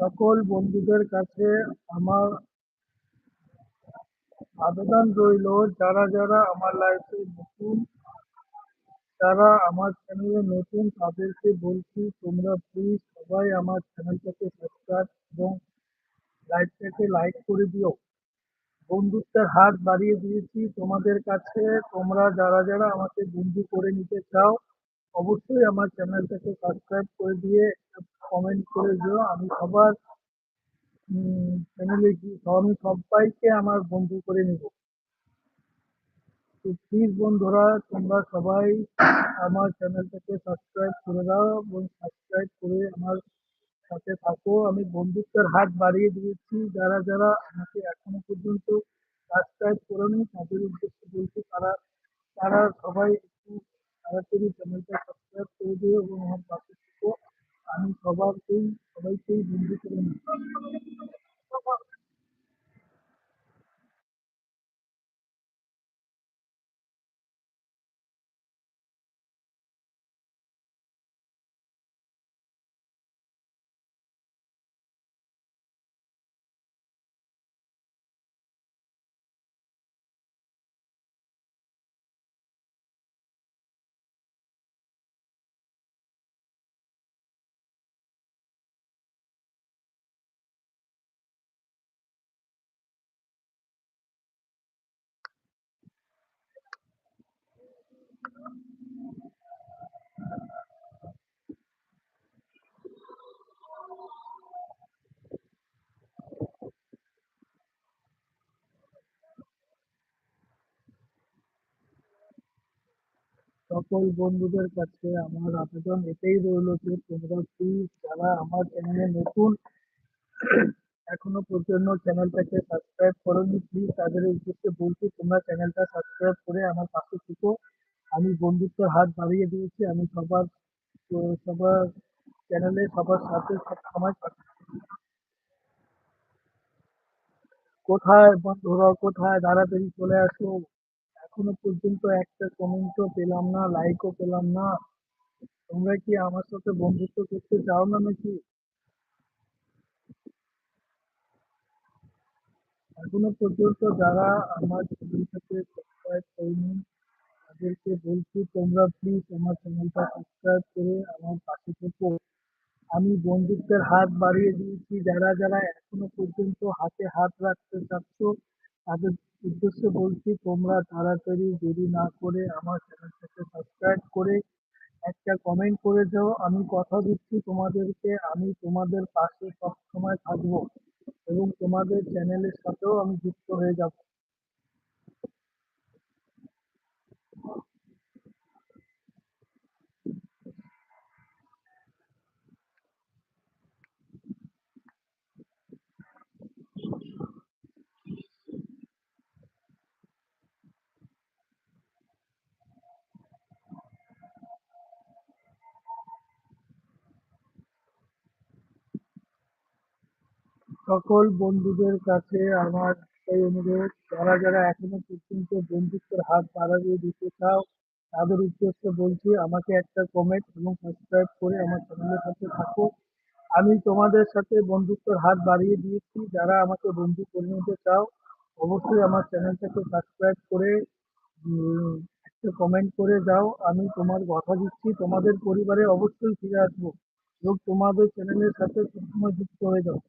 সকল বন্ধুদের কাছে আমার আবেদন রইল, যারা যারা আমার লাইফে নতুন যারা আমার চ্যানেলে নতুন, তাদেরকে বলছি তোমরা প্লিজ সবাই আমার চ্যানেলটাকে সাবস্ক্রাইব এবং লাইভটাকে লাইক করে দিও। বন্ধুত্বের হাত বাড়িয়ে দিয়েছি তোমাদের কাছে, তোমরা যারা যারা আমাকে বন্ধু করে নিতে চাও অবশ্যই আমার চ্যানেলটাকে সাবস্ক্রাইব করে দিয়ে কমেন্ট করে দিও। আমি সবার চ্যানেলে আমি সবাইকে আমার বন্ধু করে নেব। তো প্লিজ বন্ধুরা, তোমরা সবাই আমার চ্যানেলটাকে সাবস্ক্রাইব করে দাও এবং সাবস্ক্রাইব করে আমার সাথে থাকো। আমি বন্ধুত্বের হাত বাড়িয়ে দিয়েছি। যারা যারা আমাকে এখনও পর্যন্ত সাবস্ক্রাইব করেনি, তাদের উদ্দেশ্যে বলছি, তারা তারা সবাই একটু তাড়াতাড়ি চ্যানেলটা সাবস্ক্রাইব করে দিও এবং আমার পাশে থেকো আমি সবাইকেই সবাইকেই বন্ধু করে নিই সকল বন্ধুদের কাছে আমার আবেদন এটাই রইল যে তোমরা প্লিজ যারা আমার চ্যানেলে নতুন, এখনও পর্যন্ত চ্যানেলটাকে সাবস্ক্রাইব করোনি প্লিজ তাদের উদ্দেশ্যে বলছি তোমরা চ্যানেলটা সাবস্ক্রাইব করে আমার পাশে থেকো। আমি বন্ধুত্বের হাত বাড়িয়ে দিয়েছি, আমি সবার সবার চ্যানেলে সবার সাথে সব সময় থাকি। কোথায় বন্ধুরা, কোথায় তাড়াতাড়ি চলে আসো এখনও পর্যন্ত একটা কমেন্টও পেলাম না লাইকও পেলাম না তোমরা কি আমার সাথে বন্ধুত্ব করতে চাও না নাকি এখনও পর্যন্ত যারা আমার চ্যানেলটাকে সাবস্ক্রাইব করেনি তাদেরকে বলছি, তোমরা প্লিজ আমার চ্যানেলটা সাবস্ক্রাইব করে আমার পাশে থেকো। আমি বন্ধুত্বের হাত বাড়িয়ে দিয়েছি। যারা যারা এখনও পর্যন্ত হাতে হাত রাখতে চাচ্ছ, তাদের উদ্দেশ্যে বলছি, তোমরা তাড়াতাড়ি দেরি না করে আমার চ্যানেলটাকে সাবস্ক্রাইব করে একটা কমেন্ট করে দাও আমি কথা দিচ্ছি তোমাদেরকে। আমি তোমাদের পাশে সবসময় থাকব এবং তোমাদের চ্যানেলের সাথেও আমি যুক্ত হয়ে যাব। সকল বন্ধুদের কাছে আমার এই অনুরোধ, যারা যারা এখনও পর্যন্ত বন্ধুত্বের হাত বাড়িয়ে দিতে চাও, তাদের উদ্দেশ্যে বলছি, আমাকে একটা কমেন্ট এবং সাবস্ক্রাইব করে আমার চ্যানেলের সাথে থাকো। আমি তোমাদের সাথে বন্ধুত্বের হাত বাড়িয়ে দিয়েছি। যারা আমাকে বন্ধু করে নিতে চাও, অবশ্যই আমার চ্যানেলটাকে সাবস্ক্রাইব করে একটা কমেন্ট করে যাও। আমি তোমার কথা দিচ্ছি, তোমাদের পরিবারে অবশ্যই ফিরে আসব এবং তোমাদের চ্যানেলের সাথে সবসময় যুক্ত হয়ে যাও